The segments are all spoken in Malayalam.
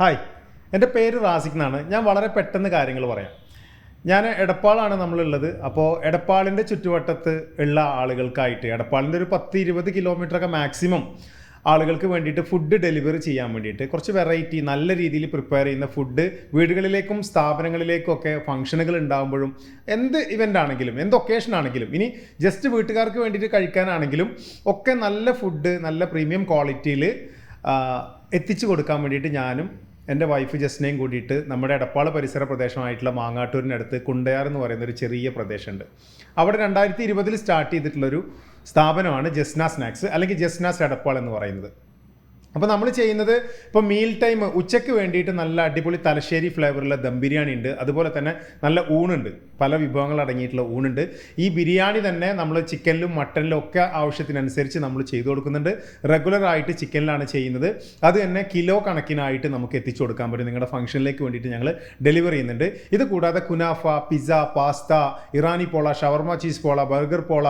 ഹായ്. എന്റെ പേര് റാസിക് എന്നാണ്. ഞാൻ വളരെ പെട്ടെന്ന് കാര്യങ്ങൾ പറയാം. ഞാൻ എടപ്പാളാണ് നമ്മളുള്ളത്. അപ്പോൾ എടപ്പാളിന്റെ ചുറ്റുവട്ടത്ത് ഉള്ള ആളുകൾക്കായിട്ട് എടപ്പാളിന്റെ ഒരു പത്ത് ഇരുപത് കിലോമീറ്ററൊക്കെ മാക്സിമം ആളുകൾക്ക് വേണ്ടിയിട്ട് ഫുഡ് ഡെലിവറി ചെയ്യാൻ വേണ്ടിയിട്ട് കുറച്ച് വെറൈറ്റി നല്ല രീതിയിൽ പ്രിപ്പയർ ചെയ്യുന്ന ഫുഡ് വീടുകളിലേക്കും സ്ഥാപനങ്ങളിലേക്കും ഒക്കെ ഫംഗ്ഷനുകൾ ഉണ്ടാകുമ്പോഴും എന്ത് ഇവന്റ് ആണെങ്കിലും എന്ത് ഒക്കേഷൻ ആണെങ്കിലും ഇനി ജസ്റ്റ് വീട്ടുകാർക്ക് വേണ്ടിയിട്ട് കഴിക്കാനാണെങ്കിലും ഒക്കെ നല്ല ഫുഡ് നല്ല പ്രീമിയം ക്വാളിറ്റിയിൽ എത്തിച്ചു കൊടുക്കാൻ വേണ്ടിയിട്ട് ഞാനും എന്റെ വൈഫ് ജസ്നയും കൂടിയിട്ട് നമ്മുടെ എടപ്പാൾ പരിസര പ്രദേശമായിട്ടുള്ള മാങ്ങാട്ടൂരിനടുത്ത് കുണ്ടയാർ എന്ന് പറയുന്ന ഒരു ചെറിയ പ്രദേശമുണ്ട്. അവിടെ രണ്ടായിരത്തി ഇരുപതിൽ സ്റ്റാർട്ട് ചെയ്തിട്ടുള്ളൊരു സ്ഥാപനമാണ് ജസ്ന സ്നാക്സ് അല്ലെങ്കിൽ ജസ്നാസ് എടപ്പാൾ എന്ന് പറയുന്നത്. അപ്പോൾ നമ്മൾ ചെയ്യുന്നത് ഇപ്പോൾ മീൽ ടൈം ഉച്ചയ്ക്ക് വേണ്ടിയിട്ട് നല്ല അടിപൊളി തലശ്ശേരി ഫ്ലേവറുള്ള ദം ബിരിയാണി ഉണ്ട്. അതുപോലെ തന്നെ നല്ല ഊണുണ്ട്. പല വിഭവങ്ങൾ അടങ്ങിയിട്ടുള്ള ഊണുണ്ട്. ഈ ബിരിയാണി തന്നെ നമ്മൾ ചിക്കനിലും മട്ടനിലും ഒക്കെ ആവശ്യത്തിനനുസരിച്ച് നമ്മൾ ചെയ്തു കൊടുക്കുന്നുണ്ട്. റെഗുലർ ആയിട്ട് ചിക്കനിലാണ് ചെയ്യുന്നത്. അത് തന്നെ കിലോ കണക്കിനായിട്ട് നമുക്ക് എത്തിച്ചു കൊടുക്കാൻ പറ്റും. നിങ്ങളുടെ ഫംഗ്ഷനിലേക്ക് വേണ്ടിയിട്ട് ഞങ്ങൾ ഡെലിവറി ചെയ്യുന്നുണ്ട്. ഇത് കൂടാതെ കുനാഫ പിസ്സ പാസ്ത ഇറാനി പോള ഷവർമ ചീസ് പോള ബർഗർ പോള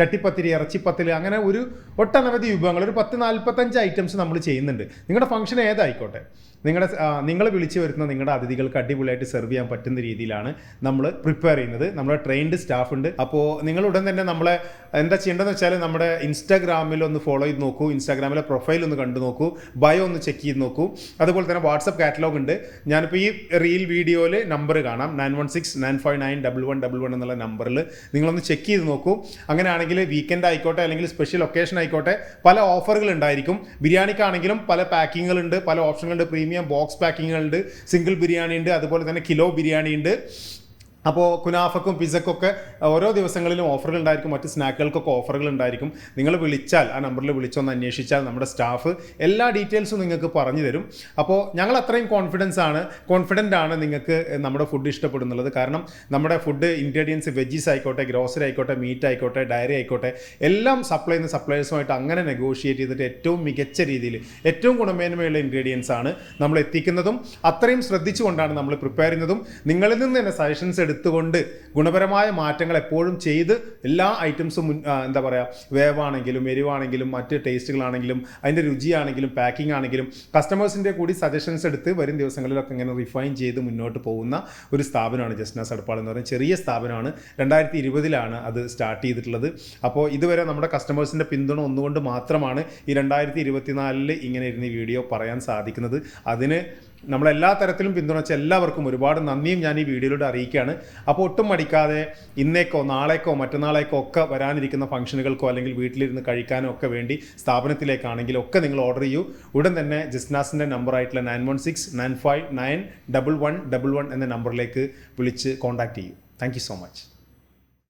ചട്ടിപ്പത്തിരി ഇറച്ചിപ്പത്തിരി അങ്ങനെ ഒരു ഒട്ടനവധി വിഭവങ്ങൾ. ഒരു പത്ത് നാൽപ്പത്തഞ്ച് ഐറ്റംസ് നമ്മൾ ചെയ്യുന്നുണ്ട്. നിങ്ങളുടെ ഫംഗ്ഷൻ ഏതായിക്കോട്ടെ? നിങ്ങളുടെ നിങ്ങൾ വിളിച്ചു വരുന്ന നിങ്ങളുടെ അതിഥികൾക്ക് അടിപൊളിയായിട്ട് സെർവ് ചെയ്യാൻ പറ്റുന്ന രീതിയിലാണ് നമ്മൾ പ്രിപ്പയർ ചെയ്യുന്നത്. നമ്മുടെ ട്രെയിൻഡ് സ്റ്റാഫ് ഉണ്ട്. അപ്പോൾ നിങ്ങൾ ഉടൻ തന്നെ നമ്മളെ എന്താ ചെയ്യേണ്ടതെന്ന് വെച്ചാൽ നമ്മുടെ ഇൻസ്റ്റാഗ്രാമിൽ ഒന്ന് ഫോളോ ചെയ്ത് നോക്കൂ. ഇൻസ്റ്റാഗ്രാമിലെ പ്രൊഫൈൽ ഒന്ന് കണ്ടു നോക്കൂ. ബയോ ഒന്ന് ചെക്ക് ചെയ്ത് നോക്കൂ. അതുപോലെ തന്നെ വാട്സപ്പ് കാറ്റലോഗ് ഉണ്ട്. ഞാനിപ്പോൾ ഈ റീൽ വീഡിയോയിൽ നമ്പർ കാണാം. Nine one six nine five nine double one double one എന്നുള്ള നമ്പറിൽ നിങ്ങളൊന്ന് ചെക്ക് ചെയ്ത് നോക്കൂ. അങ്ങനെയാണെങ്കിൽ വീക്കെൻഡ് ആയിക്കോട്ടെ അല്ലെങ്കിൽ സ്പെഷ്യൽ ഒക്കേഷൻ ആയിക്കോട്ടെ പല ഓഫറുകൾ ഉണ്ടായിരിക്കും. ബിരിയാണിക്കാണെങ്കിലും പല പാക്കിങ്ങുകളുണ്ട് പല ഓപ്ഷനുകളുണ്ട്. പ്രീമിയം ബോക്സ് പാക്കിങ്ങുകളുണ്ട് സിംഗിൾ ബിരിയാണി ഉണ്ട് അതുപോലെ തന്നെ കിലോ ബിരിയാണി ഉണ്ട് അപ്പോൾ കുനാഫക്കും പിസക്കൊക്കെ ഓരോ ദിവസങ്ങളിലും ഓഫറുകൾ ഉണ്ടായിരിക്കും മറ്റ് സ്നാക്കുകൾക്കൊക്കെ ഓഫറുകൾ ഉണ്ടായിരിക്കും. നിങ്ങൾ വിളിച്ചാൽ ആ നമ്പറിൽ വിളിച്ചൊന്ന് അന്വേഷിച്ചാൽ നമ്മുടെ സ്റ്റാഫ് എല്ലാ ഡീറ്റെയിൽസും നിങ്ങൾക്ക് പറഞ്ഞു തരും. അപ്പോൾ ഞങ്ങൾ അത്രയും കോൺഫിഡൻസ് ആണ് കോൺഫിഡന്റ് ആണ് നിങ്ങൾക്ക് നമ്മുടെ ഫുഡ് ഇഷ്ടപ്പെടുന്നുള്ളത്. കാരണം നമ്മുടെ ഫുഡ് ഇൻഗ്രീഡിയൻസ് വെജീസ് ആയിക്കോട്ടെ ഗ്രോസറി ആയിക്കോട്ടെ മീറ്റ് ആയിക്കോട്ടെ ഡയറി ആയിക്കോട്ടെ എല്ലാം സപ്ലൈ ചെയ്യുന്ന സപ്ലയേഴ്സുമായിട്ട് അങ്ങനെ നെഗോഷിയേറ്റ് ചെയ്തിട്ട് ഏറ്റവും മികച്ച രീതിയിൽ ഏറ്റവും ഗുണമേന്മയുള്ള ഇൻഗ്രീഡിയൻസ് ആണ് നമ്മൾ എത്തിക്കുന്നതും അത്രയും ശ്രദ്ധിച്ചുകൊണ്ടാണ് നമ്മൾ പ്രിപ്പയർ ചെയ്യുന്നതും. നിങ്ങളിൽ നിന്ന് തന്നെ സജഷൻസ് എടുത്തുകൊണ്ട് ഗുണപരമായ മാറ്റങ്ങൾ എപ്പോഴും ചെയ്ത് എല്ലാ ഐറ്റംസും എന്താ പറയുക വേവാണെങ്കിലും എരിവാണെങ്കിലും മറ്റ് ടേസ്റ്റുകളാണെങ്കിലും അതിന്റെ രുചിയാണെങ്കിലും പാക്കിംഗ് ആണെങ്കിലും കസ്റ്റമേഴ്സിന്റെ കൂടി സജഷൻസ് എടുത്ത് വരും ദിവസങ്ങളിലൊക്കെ ഇങ്ങനെ റിഫൈൻ ചെയ്ത് മുന്നോട്ട് പോകുന്ന ഒരു സ്ഥാപനമാണ് ജസ്ന അടുപ്പാൾ എന്ന് പറയുന്നത് ചെറിയ സ്ഥാപനമാണ്. രണ്ടായിരത്തി ഇരുപതിലാണ് അത് സ്റ്റാർട്ട് ചെയ്തിട്ടുള്ളത്. അപ്പോൾ ഇതുവരെ നമ്മുടെ കസ്റ്റമേഴ്സിന്റെ പിന്തുണ ഒന്നുകൊണ്ട് മാത്രമാണ് ഈ രണ്ടായിരത്തി ഇരുപത്തിനാലിൽ ഇങ്ങനെ ഇരുന്ന് വീഡിയോ പറയാൻ സാധിക്കുന്നത്. അതിന് നമ്മളെല്ലാ തരത്തിലും പിന്തുണച്ച എല്ലാവർക്കും ഒരുപാട് നന്ദിയും ഞാൻ ഈ വീഡിയോയിലൂടെ അറിയിക്കുകയാണ്. അപ്പോൾ ഒട്ടും മടിക്കാതെ ഇന്നേക്കോ നാളേക്കോ മറ്റന്നാളേക്കോ ഒക്കെ വരാനിരിക്കുന്ന ഫംഗ്ഷനുകൾക്കോ അല്ലെങ്കിൽ വീട്ടിലിരുന്ന് കഴിക്കാനോ ഒക്കെ വേണ്ടി സ്ഥാപനത്തിലേക്കാണെങ്കിലും ഒക്കെ നിങ്ങൾ ഓർഡർ ചെയ്യൂ. ഉടൻ തന്നെ ജിസ്നാസിന്റെ നമ്പറായിട്ടുള്ള nine one six nine five nine double one double one എന്ന നമ്പറിലേക്ക് വിളിച്ച് കോൺടാക്റ്റ് ചെയ്യൂ. Thank so much